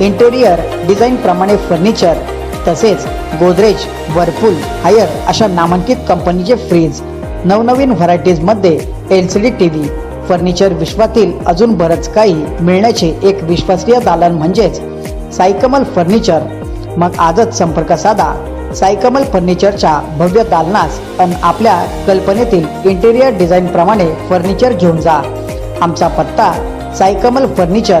Interior design प्रमाणे furniture तसेच Godrej Whirlpool Haier अशा नामांकित कंपनीचे फ्रीज नवनवीन व्हरायटीजमध्ये L C D T V furniture विश्वातील अजून बरंच काही मिळण्याचे एक विश्वासनीय दालन म्हणजेच साईकमल फर्निचर मग आजच संपर्क साधा. साईकमल फर्निचरच्या भव्य दालनास आणि आपल्या कल्पनेतील इंटेरियर डिझाईन प्रमाणे फर्निचर घेऊन जा. आमचा पत्ता Saikamal furniture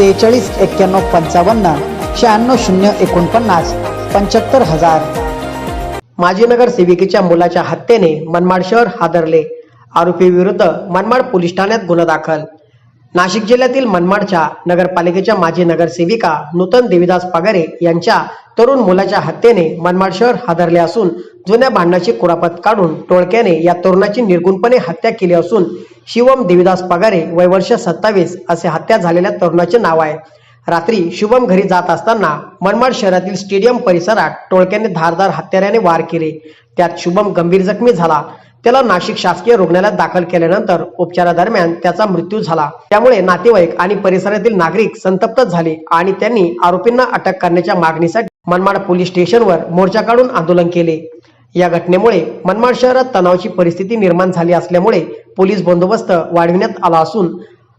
सेहेचाळीस एक्क्याण्णव पंचावन्न शहाण्णव शून्य एकोणपन्नास पंच्याहत्तर हजार. माजी नगरसेविकेच्या मुलाच्या हत्येने मनमाड शहर हादरले. आरोपी विरुद्ध मनमाड पोलीस ठाण्यात गुन्हा दाखल. नाशिक जिल्ह्यातील मनमाडच्या नगरपालिकेच्या माजी नगरसेविका नूतन देवीदास पगारे यांच्या तरुण मुलाच्या हत्येने मनमाड शहर हादरले असून जुन्या भांडणाची कुरापत काढून टोळक्याने या तरुणाची निर्गुणपणे हत्या केली असून शिवम देवीदास पगारे वय वर्ष सत्तावीस असे हत्या झालेल्या तरुणाचे नाव आहे. रात्री शुभम घरी जात असताना मनमाड शहरातील स्टेडियम परिसरात टोळक्याने धारदार हत्याराने वार केले. त्यात शुभम गंभीर जखमी झाला. त्याला नाशिक शासकीय रुग्णालयात दाखल केल्यानंतर उपचारादरम्यान त्याचा मृत्यू झाला. त्यामुळे नातेवाईक आणि परिसरातील नागरिक संतप्त झाले आणि त्यांनी आरोपींना अटक करण्याच्या मागणीसाठी मनमाड पोलीस स्टेशनवर मोर्चा काढून आंदोलन केले. या घटनेमुळे मनमाड शहरात तणावाची परिस्थिती निर्माण झाली असल्यामुळे पोलीस बंदोबस्त वाढविण्यात आला असून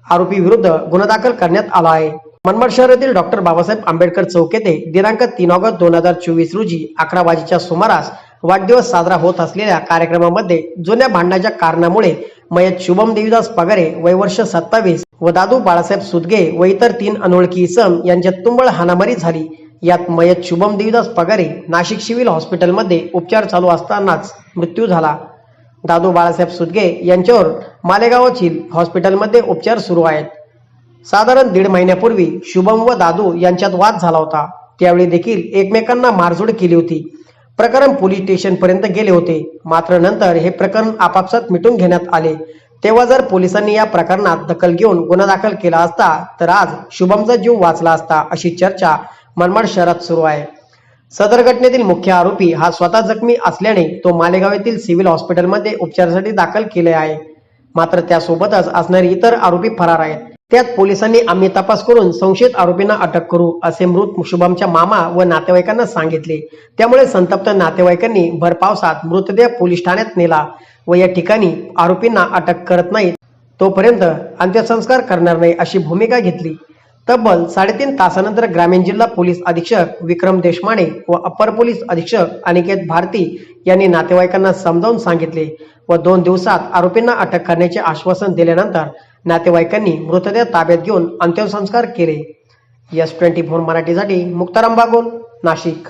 आरोपी विरुद्ध गुन्हा दाखल करण्यात आला आहे. मनमाड शहरातील डॉक्टर बाबासाहेब आंबेडकर चौक येथे दिनांक तीन ऑगस्ट दोन हजार चोवीस रोजी अकरा वाजेच्या सुमारास वाढदिवस साजरा होत असलेल्या कार्यक्रमामध्ये जुन्या भांडणाच्या कारणामुळे मयत शुभम देवीदास पगारे वयवर्ष सत्तावीस व दादू बाळासाहेब सुदगे व इतर तीन अनोळखी इसम यांच्यात तुंबळ हाणामारी झाली. यात मयत शुभम देवीदास पगारे नाशिक सिव्हिल हॉस्पिटलमध्ये उपचार चालू असतानाच मृत्यू झाला. दादू बाळासाहेब सुदगे यांच्यावर मालेगावातील हॉस्पिटलमध्ये उपचार सुरू आहेत. साधारण दीड महिन्यापूर्वी शुभम व दादू यांच्यात वाद झाला होता. त्यावेळी देखील एकमेकांना मारझोड केली होती. प्रकरण पोलीस स्टेशन पर्यंत गेले होते. मात्र नंतर हे प्रकरण आपापसात मिटून घेण्यात आले. तेव्हा जर पोलिसांनी या प्रकरणात दखल घेऊन गुन्हा दाखल केला असता तर आज शुभमचा जीव वाचला असता अशी चर्चा मनमाड शहरात सुरू आहे. सदर घटनेतील मुख्य आरोपी हा स्वतः जखमी असल्याने तो मालेगाव येथील सिव्हिल हॉस्पिटलमध्ये उपचारासाठी दाखल केले आहे. मात्र त्यासोबतच असणारे इतर आरोपी फरार आहेत. त्यात पोलिसांनी आम्ही तपास करून संशयित आरोपींना अटक करू असे मृत शुभमच्या मामा व नातेवाईकांना सांगितले. त्यामुळे संतप्त नातेवाईकांनी भरपावसात मृतदेह पोलीस ठाण्यात नेला व या ठिकाणी आरोपींना अटक करत नाहीत. तोपर्यंत अंत्यसंस्कार करणार नाही अशी भूमिका घेतली. तब्बल साडेतीन तासानंतर ग्रामीण जिल्हा पोलीस अधीक्षक विक्रम देशमाने व अप्पर पोलीस अधीक्षक अनिकेत भारती यांनी नातेवाईकांना समजावून सांगितले व दोन दिवसात आरोपींना अटक करण्याचे आश्वासन दिल्यानंतर नातेवाईकांनी मृतदेह ताब्यात घेऊन अंत्यसंस्कार केले. यस ट्वेंटी फोर मराठीसाठी मुक्ताराम बागोल नाशिक.